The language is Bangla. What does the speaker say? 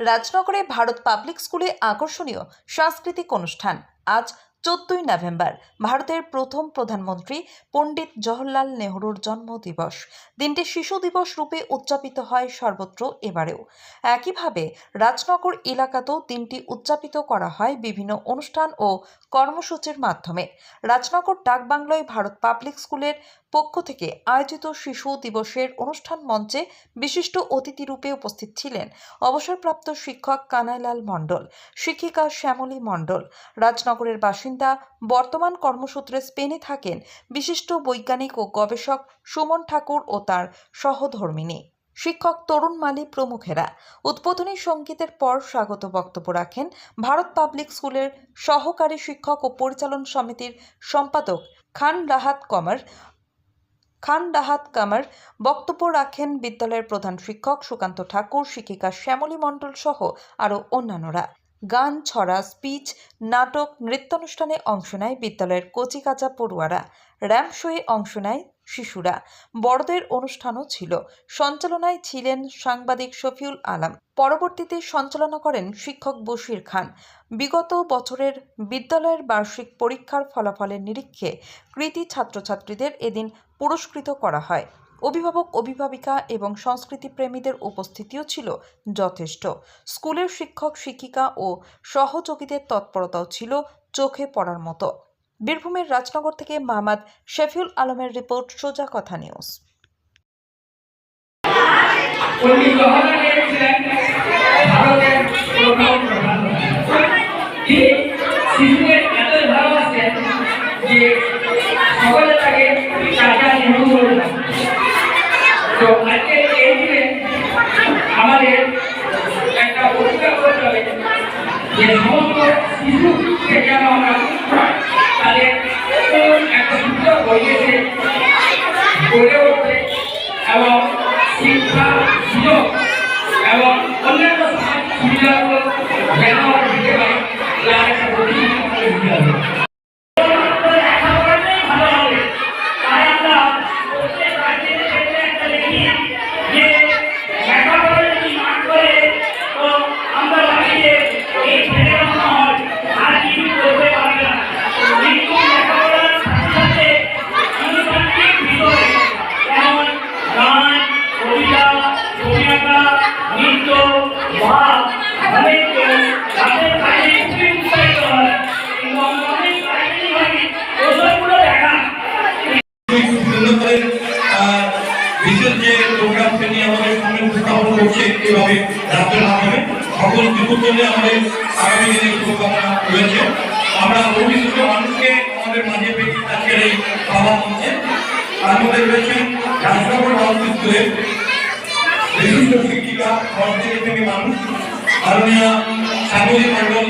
রাজনগরে ভারত পাবলিক স্কুলে আকর্ষণীয় সাংস্কৃতিক অনুষ্ঠান। আজ চোদ্দই নভেম্বর, ভারতের প্রথম প্রধানমন্ত্রী পণ্ডিত জওহরলাল নেহরুর জন্মদিবস। দিনটি শিশু দিবস রূপে উদযাপিত হয় সর্বত্র এবারেও। একইভাবে, রাজনগর এলাকাতেও দিনটি উদযাপিত করা হয় বিভিন্ন অনুষ্ঠান ও কর্মসূচির মাধ্যমে। রাজনগর ডাকবাংলোয় ভারত পাবলিক স্কুলের পক্ষ থেকে আয়োজিত শিশু দিবসের অনুষ্ঠান মঞ্চে বিশিষ্ট অতিথি রূপে উপস্থিত ছিলেন অবসরপ্রাপ্ত শিক্ষক কানাইলাল মণ্ডল, শিক্ষিকা শ্যামলী মণ্ডল, রাজনগরের বাসিন্দা, বর্তমান কর্মসূত্রে স্পেনে থাকেন বিশিষ্ট বৈজ্ঞানিক ও গবেষক সুমন ঠাকুর ও তার সহধর্মিনী শিক্ষক তরুণ মালি প্রমুখেরা উদ্বোধনী সঙ্গীতের পর স্বাগত বক্তব্য রাখেন ভারত পাবলিক স্কুলের সহকারী শিক্ষক ও পরিচালন সমিতির সম্পাদক খান রাহাত কমার খান ডাহাত কামার বক্তব্য রাখেন বিদ্যালয়ের প্রধান শিক্ষক সুকান্ত ঠাকুর, শিক্ষিকা শ্যামলী মণ্ডল সহ আরও অন্যান্যরা। গান, ছড়া, স্পিচ, নাটক, নৃত্যানুষ্ঠানে অংশ নেয় বিদ্যালয়ের কচিকাচা পড়ুয়ারা। র্যাম্প শোয়ে অংশ নেয় শিশুরা। বড়দের অনুষ্ঠানও ছিল। সঞ্চালনায় ছিলেন সাংবাদিক শফিউল আলম। পরবর্তীতে সঞ্চালনা করেন শিক্ষক বশির খান। বিগত বছরের বিদ্যালয়ের বার্ষিক পরীক্ষার ফলাফলের নিরীক্ষে কৃতি ছাত্রছাত্রীদের এদিন পুরস্কৃত করা হয়। অভিভাবক, অভিভাবিকা এবং সংস্কৃতি প্রেমীদের উপস্থিতিও ছিল যথেষ্ট। স্কুলের শিক্ষক, শিক্ষিকা ও সহযোগীদের তৎপরতাও ছিল চোখে পড়ার মতো। বীরভূমের রাজনগর থেকে মোহাম্মদ শফিউল আলমের রিপোর্ট, সোজা কথা নিউজ। আমাদের একটা পরিষ্কার করতে হবে যে করছে এভাবে রাজ্যের মাধ্যমে সকল কিছুর জন্য আমাদের আগামী দিনে শুভকামনা রয়েছে। আমরা অভিযুক্ত মানুষকে আমাদের মাঝে পেয়ে আজকের এই বাবা মঞ্চে তার মধ্যে রয়েছেন রাজনগর হাউস বিশিষ্ট শিক্ষিকা সরস্বতী থেকে মানুষ, মাননীয় সাগরী মণ্ডল